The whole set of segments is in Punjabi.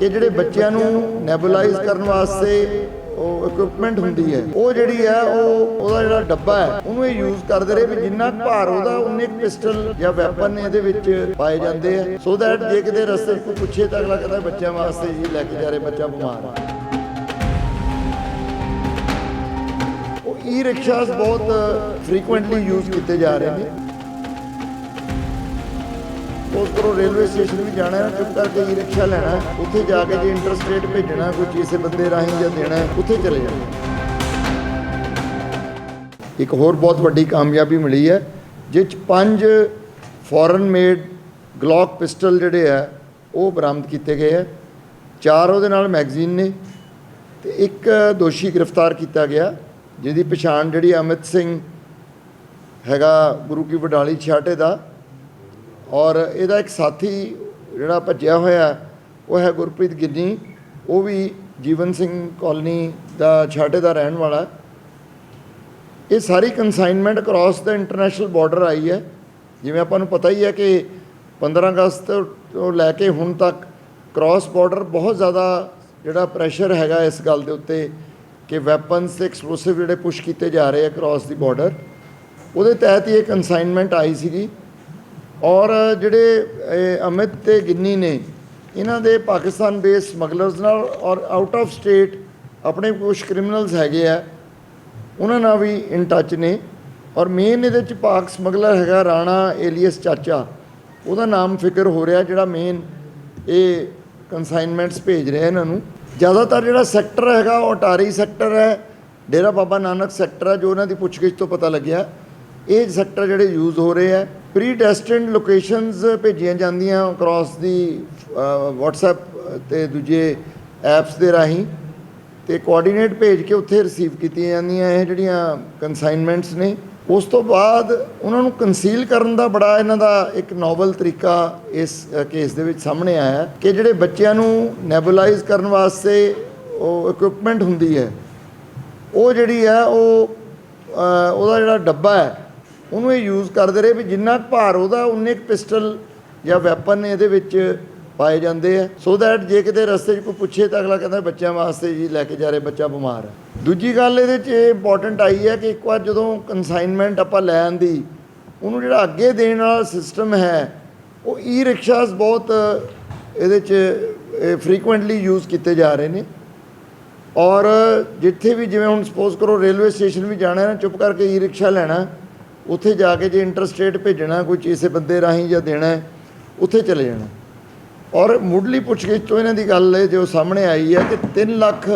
ਕਿ ਜਿਹੜੇ ਬੱਚਿਆਂ ਨੂੰ ਨੈਬੂਲਾਈਜ਼ ਕਰਨ ਵਾਸਤੇ ਉਹ ਇਕਵਿਪਮੈਂਟ ਹੁੰਦੀ ਹੈ, ਉਹ ਜਿਹੜੀ ਹੈ, ਉਹ ਉਹਦਾ ਜਿਹੜਾ ਡੱਬਾ ਹੈ, ਉਹਨੂੰ ਇਹ ਯੂਜ਼ ਕਰਦੇ ਰਹੇ ਵੀ ਜਿੰਨਾ ਭਾਰ ਉਹਦਾ, ਉਨੇ ਪਿਸਟਲ ਜਾਂ ਵੈਪਨ ਇਹਦੇ ਵਿੱਚ ਪਾਏ ਜਾਂਦੇ ਆ। ਸੋ ਦੈਟ ਜੇ ਕਿਤੇ ਰਸਤੇ ਕੋਈ ਪੁੱਛੇ ਤਾਂ ਅਗਲਾ ਕਹਿੰਦਾ ਬੱਚਿਆਂ ਵਾਸਤੇ ਜੀ, ਲੈ ਕੇ ਜਾ ਰਹੇ ਬੱਚਾ ਬਿਮਾਰ। ਆ ਉਹ ਈ ਰਿਕਸ਼ਾਸ ਬਹੁਤ ਫ੍ਰੀਕੁਐਂਟਲੀ ਯੂਜ਼ ਕੀਤੇ ਜਾ ਰਹੇ ਨੇ। ਉਸ ਕਰੋ ਰੇਲਵੇ ਸਟੇਸ਼ਨ ਵੀ ਜਾਣਾ ਹੈ ਚੁੱਪ ਕਰਕੇ ਈ ਰਿਕਸ਼ਾ ਲੈਣਾ ਉੱਥੇ ਜਾ ਕੇ ਜੇ ਇੰਟਰਸਟੇਟ ਭੇਜਣਾ ਕੋਈ ਕਿਸੇ ਬੰਦੇ ਰਾਹੀਂ ਜਾਂ ਦੇਣਾ ਉੱਥੇ ਚਲੇ ਜਾਣਾ ਇੱਕ ਹੋਰ ਬਹੁਤ ਵੱਡੀ ਕਾਮਯਾਬੀ ਮਿਲੀ ਹੈ ਜਿਸ 'ਚ ਪੰਜ ਫੋਰਨ ਮੇਡ ਗਲੌਕ ਪਿਸਟਲ ਜਿਹੜੇ ਆ ਉਹ ਬਰਾਮਦ ਕੀਤੇ ਗਏ ਆ ਚਾਰ ਉਹਦੇ ਨਾਲ ਮੈਗਜ਼ੀਨ ਨੇ, ਤੇ ਇੱਕ ਦੋਸ਼ੀ ਗ੍ਰਿਫਤਾਰ ਕੀਤਾ ਗਿਆ, ਜਿਹਦੀ ਪਛਾਣ ਜਿਹੜੀ ਅਮਿਤ ਸਿੰਘ ਹੈਗਾ ਗੁਰੂ ਕੀ ਵਡਾਲੀ ਛਾਟੇ ਦਾ ਔਰ ਇਹਦਾ ਇੱਕ ਸਾਥੀ ਜਿਹੜਾ ਭੱਜਿਆ ਹੋਇਆ, ਉਹ ਹੈ ਗੁਰਪ੍ਰੀਤ ਗਿੱਨੀ ਉਹ ਵੀ ਜੀਵਨ ਸਿੰਘ ਕਾਲਨੀ ਦਾ ਛਾਟੇ ਦਾ ਰਹਿਣ ਵਾਲਾ। ਇਹ ਸਾਰੀ ਕਨਸਾਈਨਮੈਂਟ ਅਕ੍ਰੋਸ ਦਾ ਇੰਟਰਨੈਸ਼ਨਲ ਬਾਰਡਰ ਆਈ ਹੈ। ਜਿਵੇਂ ਆਪਾਂ ਨੂੰ ਪਤਾ ਹੀ ਹੈ ਕਿ 15 ਅਗਸਤ ਤੋਂ ਲੈ ਕੇ ਹੁਣ ਤੱਕ ਕ੍ਰਾਸ ਬਾਰਡਰ ਬਹੁਤ ਜ਼ਿਆਦਾ ਜਿਹੜਾ ਪ੍ਰੈਸ਼ਰ ਹੈਗਾ ਇਸ ਗੱਲ ਦੇ ਉੱਤੇ ਕਿ ਵੈਪਨਸ ਤੇ ਐਕਸਪਲੋਸਿਵ ਜਿਹੜੇ ਪੁਸ਼ ਕੀਤੇ ਜਾ ਰਹੇ ਆ ਕ੍ਰਾਸ ਦੀ ਬਾਰਡਰ ਉਹਦੇ ਤਹਿਤ ਹੀ ਇਹ ਕਨਸਾਈਨਮੈਂਟ ਆਈ ਸੀਗੀ। ਔਰ ਜਿਹੜੇ ਅਮਿਤ ਤੇ ਗਿੰਨੀ ਨੇ, ਇਹਨਾਂ ਦੇ ਪਾਕਿਸਤਾਨ ਬੇਸ ਸਮਗਲਰਸ ਨਾਲ ਔਰ ਆਊਟ ਆਫ ਸਟੇਟ ਆਪਣੇ ਕੁਝ ਕ੍ਰਿਮੀਨਲਸ ਹੈਗੇ ਆ, ਉਹਨਾਂ ਨਾਲ ਵੀ ਇਨ ਟੱਚ ਨੇ। ਔਰ ਮੇਨ ਇਹਦੇ ਚ ਪਾਕ ਸਮਗਲਰ ਹੈਗਾ ਰਾਣਾ ਏਲੀਅਸ ਚਾਚਾ, ਉਹਦਾ ਨਾਮ ਫਿਕਰ ਹੋ ਰਿਹਾ ਜਿਹੜਾ ਮੇਨ ਇਹ ਕਨਸਾਈਨਮੈਂਟਸ ਭੇਜ ਰਿਹਾ ਇਹਨਾਂ ਨੂੰ। ਜ਼ਿਆਦਾਤਰ ਜਿਹੜਾ ਸੈਕਟਰ ਹੈਗਾ ਉਹ ਅਟਾਰੀ ਸੈਕਟਰ ਹੈ, ਡੇਰਾ ਬਾਬਾ ਨਾਨਕ ਸੈਕਟਰ ਹੈ, ਜੋ ਉਹਨਾਂ ਦੀ ਪੁੱਛਗਿੱਛ ਤੋਂ ਪਤਾ ਲੱਗਿਆ। ਇਹ ਸੈਕਟਰ ਜਿਹੜੇ ਯੂਜ਼ ਹੋ ਰਹੇ ਆ ਪ੍ਰੀ ਡੈਸਟਿਨਡ ਲੋਕੇਸ਼ਨਸ ਭੇਜੀਆਂ ਜਾਂਦੀਆਂ ਅਕ੍ਰੋਸ ਦੀ WhatsApp ਤੇ ਦੂਜੇ ਐਪਸ ਦੇ ਰਾਹੀਂ। ਤੇ ਕੋਆਰਡੀਨੇਟ ਭੇਜ ਕੇ ਉੱਥੇ ਰਿਸੀਵ ਕੀਤੀਆਂ ਜਾਂਦੀਆਂ, ਇਹ ਜਿਹੜੀਆਂ ਕਨਸਾਈਨਮੈਂਟਸ ਨੇ। ਉਸ ਤੋਂ ਬਾਅਦ ਉਹਨਾਂ ਨੂੰ ਕੰਸੀਲ ਕਰਨ ਦਾ ਬੜਾ ਇਹਨਾਂ ਦਾ ਇੱਕ ਨੋਵਲ ਤਰੀਕਾ ਇਸ ਕੇਸ ਦੇ ਵਿੱਚ ਸਾਹਮਣੇ ਆਇਆ ਕਿ ਜਿਹੜੇ ਬੱਚਿਆਂ ਨੂੰ ਨੈਬੂਲਾਈਜ਼ ਕਰਨ ਵਾਸਤੇ ਉਹ ਇਕਵਿਪਮੈਂਟ ਹੁੰਦੀ ਹੈ, ਉਹ ਜਿਹੜੀ ਹੈ ਉਹ ਉਹਦਾ ਜਿਹੜਾ ਡੱਬਾ ਹੈ ਉਹਨੂੰ ਇਹ ਯੂਜ਼ ਕਰਦੇ ਰਹੇ ਵੀ ਜਿੰਨਾ ਕੁ ਭਾਰ ਉਹਦਾ, ਉਨੇ ਕੁ ਪਿਸਟਲ ਜਾਂ ਵੈਪਨ ਇਹਦੇ ਵਿੱਚ ਪਾਏ ਜਾਂਦੇ ਆ। ਸੋ ਦੈਟ ਜੇ ਕਿਤੇ ਰਸਤੇ 'ਚ ਕੋਈ ਪੁੱਛੇ ਤਾਂ ਅਗਲਾ ਕਹਿੰਦਾ ਬੱਚਿਆਂ ਵਾਸਤੇ ਜੀ ਲੈ ਕੇ ਜਾ ਰਹੇ ਬੱਚਾ ਬਿਮਾਰ। ਹੈ ਦੂਜੀ ਗੱਲ ਇਹਦੇ 'ਚ ਇਹ ਇੰਪੋਰਟੈਂਟ ਆਈ ਹੈ ਕਿ ਇੱਕ ਵਾਰ ਜਦੋਂ ਕਨਸਾਈਨਮੈਂਟ ਆਪਾਂ ਲੈਣ ਦੀ, ਉਹਨੂੰ ਜਿਹੜਾ ਅੱਗੇ ਦੇਣ ਵਾਲਾ ਸਿਸਟਮ ਹੈ, ਉਹ ਈ ਰਿਕਸ਼ਾਸ ਬਹੁਤ ਇਹਦੇ 'ਚ ਫ੍ਰੀਕੁਐਂਟਲੀ ਯੂਜ਼ ਕੀਤੇ ਜਾ ਰਹੇ ਨੇ। ਔਰ ਜਿੱਥੇ ਵੀ ਜਿਵੇਂ ਹੁਣ ਸਪੋਜ਼ ਕਰੋ ਰੇਲਵੇ ਸਟੇਸ਼ਨ ਵੀ ਜਾਣਾ ਹੈ ਨਾ, ਚੁੱਪ ਕਰਕੇ ਈ ਰਿਕਸ਼ਾ ਲੈਣਾ ਉੱਥੇ ਜਾ ਕੇ ਜੇ ਇੰਟਰਸਟੇਟ ਭੇਜਣਾ ਕੋਈ ਕਿਸੇ ਬੰਦੇ ਰਾਹੀਂ ਜਾਂ ਦੇਣਾ ਉੱਥੇ ਚਲੇ ਜਾਣਾ। ਔਰ ਮੁੱਢਲੀ ਪੁੱਛਗਿੱਛ ਤੋਂ ਇਹਨਾਂ ਦੀ ਗੱਲ ਹੈ, ਜੋ ਸਾਹਮਣੇ ਆਈ ਹੈ ਕਿ 3 ਲੱਖ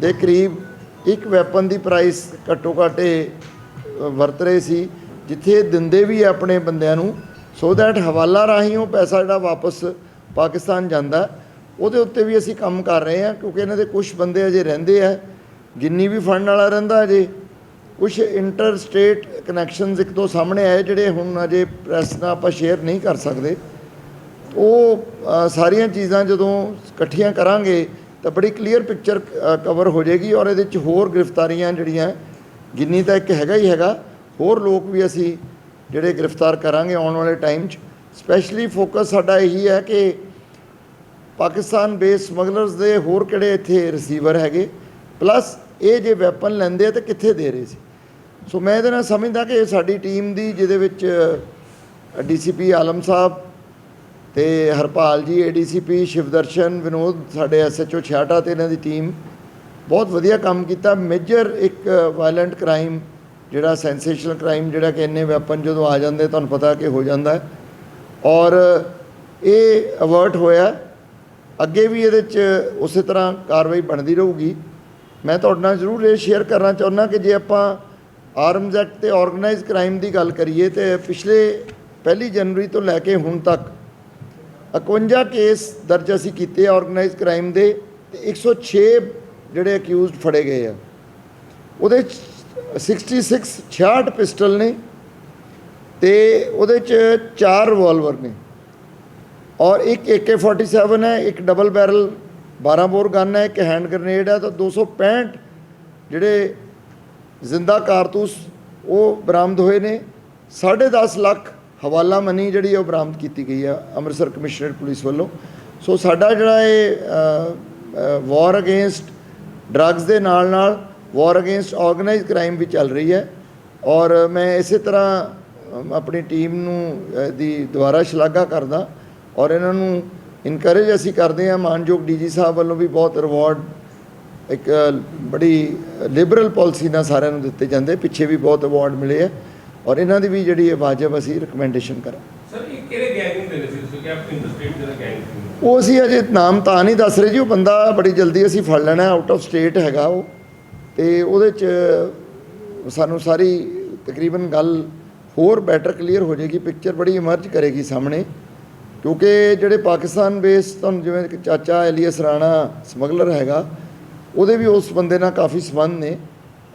ਦੇ ਕਰੀਬ ਇੱਕ ਵੈਪਨ ਦੀ ਪ੍ਰਾਈਸ ਘੱਟੋ ਘੱਟ ਇਹ ਵਰਤ ਰਹੇ ਸੀ, ਜਿੱਥੇ ਇਹ ਦਿੰਦੇ ਵੀ ਹੈ ਆਪਣੇ ਬੰਦਿਆਂ ਨੂੰ ਸੋ ਦੈਟ ਹਵਾਲਾ ਰਾਹੀਂ ਉਹ ਪੈਸਾ ਜਿਹੜਾ ਵਾਪਸ ਪਾਕਿਸਤਾਨ ਜਾਂਦਾ। ਉਹਦੇ ਉੱਤੇ ਵੀ ਅਸੀਂ ਕੰਮ ਕਰ ਰਹੇ ਹਾਂ, ਕਿਉਂਕਿ ਇਹਨਾਂ ਦੇ ਕੁਝ ਬੰਦੇ ਅਜੇ ਰਹਿੰਦੇ ਆ, ਜਿੰਨੀ ਵੀ ਫੰਡ ਵਾਲਾ ਰਹਿੰਦਾ ਅਜੇ। ਕੁਝ ਇੰਟਰ ਸਟੇਟ ਕਨੈਕਸ਼ਨਸ ਇੱਕ ਦੋ ਸਾਹਮਣੇ ਆਏ ਜਿਹੜੇ ਹੁਣ ਅਜੇ ਪ੍ਰੈਸ ਨਾਲ ਆਪਾਂ ਸ਼ੇਅਰ ਨਹੀਂ ਕਰ ਸਕਦੇ। ਉਹ ਸਾਰੀਆਂ ਚੀਜ਼ਾਂ ਜਦੋਂ ਇਕੱਠੀਆਂ ਕਰਾਂਗੇ ਤਾਂ ਬੜੀ ਕਲੀਅਰ ਪਿਕਚਰ ਕਵਰ ਹੋ ਜਾਏਗੀ ਔਰ ਇਹਦੇ ਵਿੱਚ ਹੋਰ ਗ੍ਰਿਫਤਾਰੀਆਂ ਜਿਹੜੀਆਂ ਗਿੰਨੀ ਤਾਂ ਇੱਕ ਹੈਗਾ ਹੀ ਹੈਗਾ, ਹੋਰ ਲੋਕ ਵੀ ਅਸੀਂ ਜਿਹੜੇ ਗ੍ਰਿਫਤਾਰ ਕਰਾਂਗੇ ਆਉਣ ਵਾਲੇ ਟਾਈਮ 'ਚ। ਸਪੈਸ਼ਲੀ ਫੋਕਸ ਸਾਡਾ ਇਹੀ ਹੈ ਕਿ ਪਾਕਿਸਤਾਨ ਬੇਸ ਸਮਗਲਰਸ ਦੇ ਹੋਰ ਕਿਹੜੇ ਇੱਥੇ ਰਿਸੀਵਰ ਹੈਗੇ? ਪਲੱਸ ਇਹ ਜੇ ਵੈਪਨ ਲੈਂਦੇ ਆ ਤਾਂ ਕਿੱਥੇ ਦੇ ਰਹੇ ਸੀ? ਸੋ ਮੈਂ ਇਹਦੇ ਨਾਲ ਸਮਝਦਾ ਕਿ ਸਾਡੀ ਟੀਮ ਦੀ, ਜਿਹਦੇ ਵਿੱਚ ਡੀਸੀਪੀ ਆਲਮ ਸਾਹਿਬ ਤੇ ਹਰਪਾਲ ਜੀ, ਏਡੀਸੀਪੀ, ਸ਼ਿਵਦਰਸ਼ਨ, ਵਿਨੋਦ, ਸਾਡੇ ਐਸਐਚਓ ਛਿਆਟਾ ਤੇ ਇਹਨਾਂ ਦੀ ਟੀਮ ਬਹੁਤ ਵਧੀਆ ਕੰਮ ਕੀਤਾ। ਮੇਜਰ ਇੱਕ ਵਾਇਲੈਂਟ ਕ੍ਰਾਈਮ ਜਿਹੜਾ ਸੈਂਸੇਸ਼ਨਲ ਕ੍ਰਾਈਮ ਜਿਹੜਾ ਕਿ ਇੰਨੇ ਵੈਪਨ ਜਦੋਂ ਆ ਜਾਂਦੇ, ਤੁਹਾਨੂੰ ਪਤਾ ਕਿ ਹੋ ਜਾਂਦਾ ਔਰ ਇਹ ਅਵਰਟ ਹੋਇਆ। ਅੱਗੇ ਵੀ ਇਹਦੇ 'ਚ ਉਸੇ ਤਰ੍ਹਾਂ ਕਾਰਵਾਈ ਬਣਦੀ ਰਹੂਗੀ। ਮੈਂ ਤੁਹਾਡੇ ਨਾਲ ਜ਼ਰੂਰ ਇਹ ਸ਼ੇਅਰ ਕਰਨਾ ਚਾਹੁੰਦਾ ਕਿ ਜੇ ਆਪਾਂ ਆਰਮਜ਼ ਐਕਟ ਤੇ ਆਰਗੇਨਾਈਜ਼ ਕ੍ਰਾਈਮ ਦੀ ਗੱਲ ਕਰੀਏ ਤੇ ਪਿਛਲੇ ਪਹਿਲੀ ਜਨਵਰੀ ਤੋਂ ਲੈ ਕੇ ਹੁਣ ਤੱਕ 51 ਕੇਸ ਦਰਜ ਅਸੀਂ ਕੀਤੇ ਆਰਗੇਨਾਈਜ਼ ਕ੍ਰਾਈਮ ਦੇ ਤੇ 106 ਜਿਹੜੇ ਅਕਿਊਜ਼ਡ ਫੜੇ ਗਏ ਆ। ਉਹਦੇ 'ਚ 66 66 ਪਿਸਟਲ ਨੇ ਤੇ ਉਹਦੇ ਚ ਚਾਰ ਰਿਵਾਲਵਰ ਨੇ ਔਰ ਇੱਕ AK47 ਹੈ, ਇੱਕ ਡਬਲ ਬੈਰਲ 12 ਬੋਰ ਗਨ ਹੈ, ਇੱਕ ਹੈਂਡ ਗ੍ਰਨੇਡ ਹੈ, ਤਾਂ 265 ਜਿਹੜੇ ਜ਼ਿੰਦਾ ਕਾਰਤੂਸ, ਉਹ ਬਰਾਮਦ ਹੋਏ ਨੇ। 10.5 ਲੱਖ ਹਵਾਲਾ ਮਨੀ ਜਿਹੜੀ ਉਹ ਬਰਾਮਦ ਕੀਤੀ ਗਈ ਆ ਅੰਮ੍ਰਿਤਸਰ ਕਮਿਸ਼ਨਰੇਟ ਪੁਲਿਸ ਵੱਲੋਂ। ਸੋ ਸਾਡਾ ਜਿਹੜਾ ਇਹ ਵਾਰ ਅਗੇਂਸਟ ਡਰੱਗਸ ਦੇ ਨਾਲ ਨਾਲ ਵਾਰ ਅਗੇਂਸਟ ਆਰਗੇਨਾਈਜ਼ਡ ਕ੍ਰਾਈਮ ਵੀ ਚੱਲ ਰਹੀ ਹੈ। ਔਰ ਮੈਂ ਇਸੇ ਤਰ੍ਹਾਂ ਆਪਣੀ ਟੀਮ ਨੂੰ ਦੀ ਦੁਬਾਰਾ ਸ਼ਲਾਘਾ ਕਰਦਾ। ਔਰ ਇਹਨਾਂ ਨੂੰ ਇਨਕਰੇਜ ਅਸੀਂ ਕਰਦੇ ਹਾਂ। ਮਾਨਯੋਗ ਡੀਜੀ ਸਾਹਿਬ ਵੱਲੋਂ ਵੀ ਬਹੁਤ ਰਿਵਾਰਡ ਇੱਕ ਬੜੀ ਲਿਬਰਲ ਪਾਲਿਸੀ ਨਾਲ ਸਾਰਿਆਂ ਨੂੰ ਦਿੱਤੇ ਜਾਂਦੇ ਪਿੱਛੇ ਵੀ ਬਹੁਤ ਅਵਾਰਡ ਮਿਲੇ ਆ ਔਰ ਇਹਨਾਂ ਦੀ ਵੀ ਜਿਹੜੀ ਵਾਜਬ ਅਸੀਂ ਰਿਕਮੈਂਡੇਸ਼ਨ ਕਰਾਂ ਸਰ ਇਹ ਕਿਹੜੇ ਗੈਂਗ ਹੁੰਦੇ ਨੇ ਸੀ ਤੁਸੀਂ ਕਿ ਆਪ ਇੰਟਰਸਟੇਟ ਜਿਹੜਾ ਗੈਂਗ ਸੀ। ਉਹ ਅਸੀਂ ਅਜੇ ਨਾਮ ਤਾਂ ਨਹੀਂ ਦੱਸ ਰਹੇ ਜੀ ਉਹ ਬੰਦਾ ਬੜੀ ਜਲਦੀ ਅਸੀਂ ਫੜ ਲੈਣਾ ਆਊਟ ਆਫ ਸਟੇਟ ਹੈਗਾ ਉਹ। ਤੇ ਉਹਦੇ ਚ ਸਾਨੂੰ ਸਾਰੀ ਤਕਰੀਬਨ ਗੱਲ ਹੋਰ ਬੈਟਰ ਕਲੀਅਰ ਹੋ ਜਾਏਗੀ ਪਿਕਚਰ ਬੜੀ ਇਮਰਜ ਕਰੇਗੀ ਸਾਹਮਣੇ। ਕਿਉਂਕਿ ਜਿਹੜੇ ਪਾਕਿਸਤਾਨ ਬੇਸ ਤੁਹਾਨੂੰ ਜਿਵੇਂ ਚਾਚਾ ਐਲੀਅਸ ਰਾਣਾ ਸਮਗਲਰ ਹੈਗਾ ਉਹਦੇ ਵੀ ਉਸ ਬੰਦੇ ਨਾਲ ਕਾਫੀ ਸੰਬੰਧ ਨੇ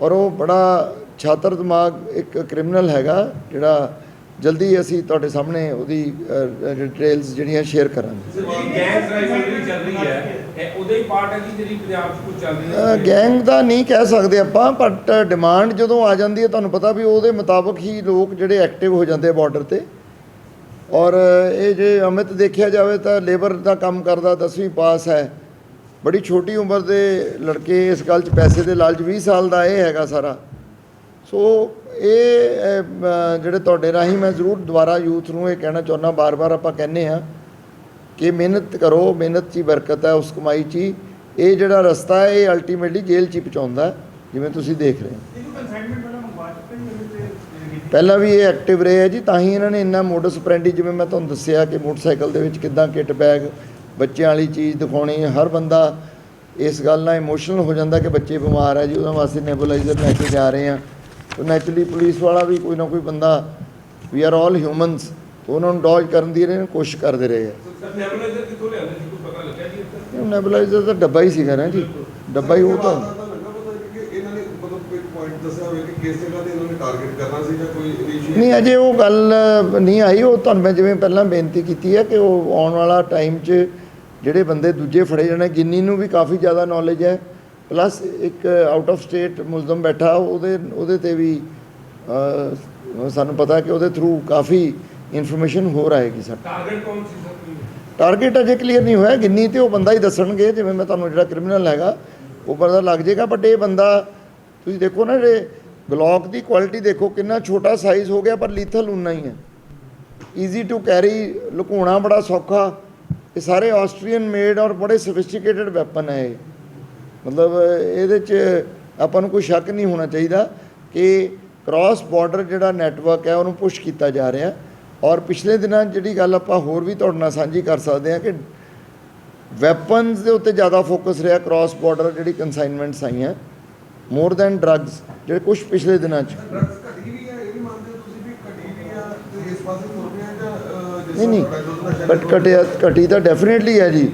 ਔਰ ਉਹ ਬੜਾ ਛਾਤਰ ਦਿਮਾਗ ਇੱਕ ਕ੍ਰਿਮੀਨਲ ਹੈਗਾ ਜਿਹੜਾ ਜਲਦੀ ਅਸੀਂ ਤੁਹਾਡੇ ਸਾਹਮਣੇ ਉਹਦੀ ਡਿਟੇਲਸ ਜਿਹੜੀਆਂ ਸ਼ੇਅਰ ਕਰਾਂਗੇ। ਗੈਂਗ ਰਾਈਵਲ ਜਿਹੜੀ ਚੱਲ ਰਹੀ ਹੈ ਇਹ ਉਹਦੇ ਹੀ ਪਾਰਟ ਹੈ ਕਿ ਜਿਹੜੀ ਪੰਜਾਬ 'ਚ ਕੁਝ ਚੱਲ ਰਹੀ ਹੈ? ਗੈਂਗ ਦਾ ਨਹੀਂ ਕਹਿ ਸਕਦੇ ਆਪਾਂ ਬਟ ਡਿਮਾਂਡ ਜਦੋਂ ਆ ਜਾਂਦੀ ਹੈ ਤੁਹਾਨੂੰ ਪਤਾ ਵੀ ਉਹਦੇ ਮੁਤਾਬਕ ਹੀ ਲੋਕ ਜਿਹੜੇ ਐਕਟਿਵ ਹੋ ਜਾਂਦੇ ਬਾਰਡਰ ਤੇ। ਔਰ ਇਹ ਜੇ ਅਮਿਤ ਦੇਖਿਆ ਜਾਵੇ ਤਾਂ ਲੇਬਰ ਦਾ ਕੰਮ ਕਰਦਾ 10ਵੀਂ ਪਾਸ ਹੈ। ਬੜੀ ਛੋਟੀ ਉਮਰ ਦੇ ਲੜਕੇ ਇਸ ਗੱਲ 'ਚ ਪੈਸੇ ਦੇ ਲਾਲਚ 20 ਸਾਲ ਦਾ ਇਹ ਹੈਗਾ ਸਾਰਾ। ਸੋ ਇਹ ਜਿਹੜੇ ਤੁਹਾਡੇ ਰਾਹੀਂ ਮੈਂ ਜ਼ਰੂਰ ਦੁਬਾਰਾ ਯੂਥ ਨੂੰ ਇਹ ਕਹਿਣਾ ਚਾਹੁੰਦਾ ਬਾਰ-ਬਾਰ ਆਪਾਂ ਕਹਿੰਦੇ ਆ ਕਿ ਮਿਹਨਤ ਕਰੋ ਮਿਹਨਤ 'ਚ ਹੀ ਬਰਕਤ ਹੈ ਉਸ ਕਮਾਈ 'ਚ ਹੀ। ਇਹ ਜਿਹੜਾ ਰਸਤਾ ਹੈ ਇਹ ਅਲਟੀਮੇਟਲੀ ਜੇਲ੍ਹ 'ਚ ਹੀ ਪਹੁੰਚਾਉਂਦਾ ਜਿਵੇਂ ਤੁਸੀਂ ਦੇਖ ਰਹੇ ਹੋ। ਪਹਿਲਾਂ ਵੀ ਇਹ ਐਕਟਿਵ ਰਹੇ ਹੈ ਜੀ ਤਾਂ ਹੀ ਇਹਨਾਂ ਨੇ ਇੰਨਾ ਮੋਡਸ ਆਪਰੈਂਡੀ ਜਿਵੇਂ ਮੈਂ ਤੁਹਾਨੂੰ ਦੱਸਿਆ ਕਿ ਮੋਟਰਸਾਈਕਲ ਦੇ ਵਿੱਚ ਕਿੱਦਾਂ ਕਿੱਟ ਬੈਗ ਬੱਚਿਆਂ ਵਾਲੀ ਚੀਜ਼ ਦਿਖਾਉਣੀ ਹਰ ਬੰਦਾ ਇਸ ਗੱਲ ਨਾਲ ਇਮੋਸ਼ਨਲ ਹੋ ਜਾਂਦਾ ਕਿ ਬੱਚੇ ਬਿਮਾਰ ਹੈ ਜੀ ਉਹਨਾਂ ਵਾਸਤੇ ਨੈਬੂਲਾਈਜ਼ਰ ਲੈ ਕੇ ਜਾ ਰਹੇ ਆ। ਤਾਂ ਨੈਚੁਰਲੀ ਪੁਲਿਸ ਵਾਲਾ ਵੀ ਕੋਈ ਨਾ ਕੋਈ ਬੰਦਾ ਵੀ ਆਰ ਆਲ ਹਿਊਮਨਸ ਉਹਨਾਂ ਨੂੰ ਡੋਜ ਕਰਨ ਦੀ ਇਹਨਾਂ ਕੋਸ਼ਿਸ਼ ਕਰਦੇ ਰਹੇ ਆ। ਨੈਬੂਲਾਈਜ਼ਰ ਕਿੱਥੋਂ ਲਿਆਉਂਦੇ ਸੀ? ਕੋਈ ਪਤਾ ਲੱਗਿਆ ਜੀ ਇੱਥੇ? ਨੈਬੂਲਾਈਜ਼ਰ ਦਾ ਡੱਬਾ ਹੀ ਸੀਗਾ ਨਾ ਜੀ। ਡੱਬਾ ਹੀ ਉਹ ਤਾਂ। ਲੱਗਾ ਪਤਾ ਕਿ ਇਹਨਾਂ ਨੇ ਮਤਲਬ ਕੋਈ ਪੁਆਇੰਟ ਦੱਸਿਆ ਹੋਵੇ ਕਿ ਕਿਸ ਜਗ੍ਹਾ ਤੇ ਇਹਨਾਂ ਨੇ ਟਾਰਗੇਟ ਕਰਨਾ ਸੀ ਜਾਂ ਕੋਈ ਇਨੀਸ਼ੀਏਟ ਨਹੀਂ ਅਜੇ ਉਹ ਗੱਲ ਨਹੀਂ ਆਈ। ਉਹ ਤੁਹਾਨੂੰ ਮੈਂ ਜਿਵੇਂ ਪਹਿਲਾਂ ਬੇਨਤੀ ਕੀਤੀ ਹੈ ਕਿ ਉਹ ਆਉਣ ਵਾਲਾ ਟਾਈਮ 'ਚ ਜਿਹੜੇ ਬੰਦੇ ਦੂਜੇ ਫੜੇ ਜਾਣੇ ਗਿੰਨੀ ਨੂੰ ਵੀ ਕਾਫੀ ਜ਼ਿਆਦਾ ਨੌਲੇਜ ਹੈ ਪਲੱਸ ਇੱਕ ਆਊਟ ਆਫ ਸਟੇਟ ਮੁਲਜ਼ਮ ਬੈਠਾ ਉਹਦੇ ਉਹਦੇ ਤੇ ਵੀ ਸਾਨੂੰ ਪਤਾ ਕਿ ਉਹਦੇ ਥਰੂ ਕਾਫੀ ਇਨਫੋਰਮੇਸ਼ਨ ਹੋਰ ਆਏਗੀ ਸਾਡੇ ਟਾਰਗੇਟ ਕੌਣ ਸੀ ਸਰ? ਟਾਰਗੇਟ ਅਜੇ ਕਲੀਅਰ ਨਹੀਂ ਹੋਇਆ ਗਿੰਨੀ ਤੇ ਉਹ ਬੰਦਾ ਹੀ ਦੱਸਣਗੇ ਜਿਵੇਂ ਮੈਂ ਤੁਹਾਨੂੰ ਜਿਹੜਾ ਕ੍ਰਿਮੀਨਲ ਹੈਗਾ ਉਹ ਪਤਾ ਲੱਗ ਜਾਏਗਾ ਬਟ ਇਹ ਬੰਦਾ ਤੁਸੀਂ ਦੇਖੋ ਨਾ ਜਿਹੜੇ ਗਲੌਕ ਦੀ ਕੁਆਲਿਟੀ ਦੇਖੋ ਕਿੰਨਾ ਛੋਟਾ ਸਾਈਜ਼ ਹੋ ਗਿਆ ਪਰ ਲੀਥਲ ਉਨਾ ਹੀ ਹੈ। ਈਜ਼ੀ ਟੂ ਕੈਰੀ ਲੁਕਾਉਣਾ ਬੜਾ ਸੌਖਾ ਇਹ ਸਾਰੇ ਆਸਟਰੀਅਨ ਮੇਡ ਔਰ ਬੜੇ ਸੋਫਿਸਟੀਕੇਟਡ ਵੈਪਨ ਹੈ ਇਹ। ਮਤਲਬ ਇਹਦੇ 'ਚ ਆਪਾਂ ਨੂੰ ਕੋਈ ਸ਼ੱਕ ਨਹੀਂ ਹੋਣਾ ਚਾਹੀਦਾ ਕਿ ਕ੍ਰਾਸ ਬਾਰਡਰ ਜਿਹੜਾ ਨੈਟਵਰਕ ਹੈ ਉਹਨੂੰ ਪੁਸ਼ ਕੀਤਾ ਜਾ ਰਿਹਾ। ਔਰ ਪਿਛਲੇ ਦਿਨਾਂ ਜਿਹੜੀ ਗੱਲ ਆਪਾਂ ਹੋਰ ਵੀ ਤੁਹਾਡੇ ਨਾਲ ਸਾਂਝੀ ਕਰ ਸਕਦੇ ਹਾਂ ਕਿ ਵੈਪਨਸ ਦੇ ਉੱਤੇ ਜ਼ਿਆਦਾ ਫੋਕਸ ਰਿਹਾ ਕ੍ਰਾਸ ਬਾਰਡਰ ਜਿਹੜੀ ਕਨਸਾਈਨਮੈਂਟਸ ਆਈਆਂ। ਮੋਰ ਦੈਨ ਡਰੱਗਸ ਜਿਹੜੇ ਕੁਝ ਪਿਛਲੇ ਦਿਨਾਂ 'ਚ। ਨਹੀਂ ਨਹੀਂ। ਬਟ ਘਟਿਆ ਘਟੀ ਤਾਂ ਡੈਫੀਨੇਟਲੀ ਹੈ ਜੀ।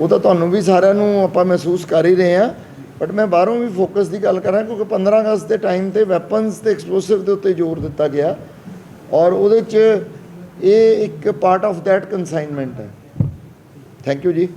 ਉਹ ਤਾਂ ਤੁਹਾਨੂੰ ਵੀ ਸਾਰਿਆਂ ਨੂੰ ਆਪਾਂ ਮਹਿਸੂਸ ਕਰ ਹੀ ਰਹੇ ਹਾਂ। ਬਟ ਮੈਂ ਬਾਹਰੋਂ ਵੀ ਫੋਕਸ ਦੀ ਗੱਲ ਕਰਾਂ, ਕਿਉਂਕਿ 15 ਅਗਸਤ ਦੇ ਟਾਈਮ ਤੇ ਵੈਪਨਸ ਤੇ ਐਕਸਪਲੋਸਿਵ ਦੇ ਉੱਤੇ ਜ਼ੋਰ ਦਿੱਤਾ ਗਿਆ। ਔਰ ਉਹਦੇ 'ਚ ਇਹ ਇੱਕ ਪਾਰਟ ਆਫ ਦੈਟ ਕਨਸਾਈਨਮੈਂਟ ਹੈ। ਥੈਂਕ ਯੂ ਜੀ।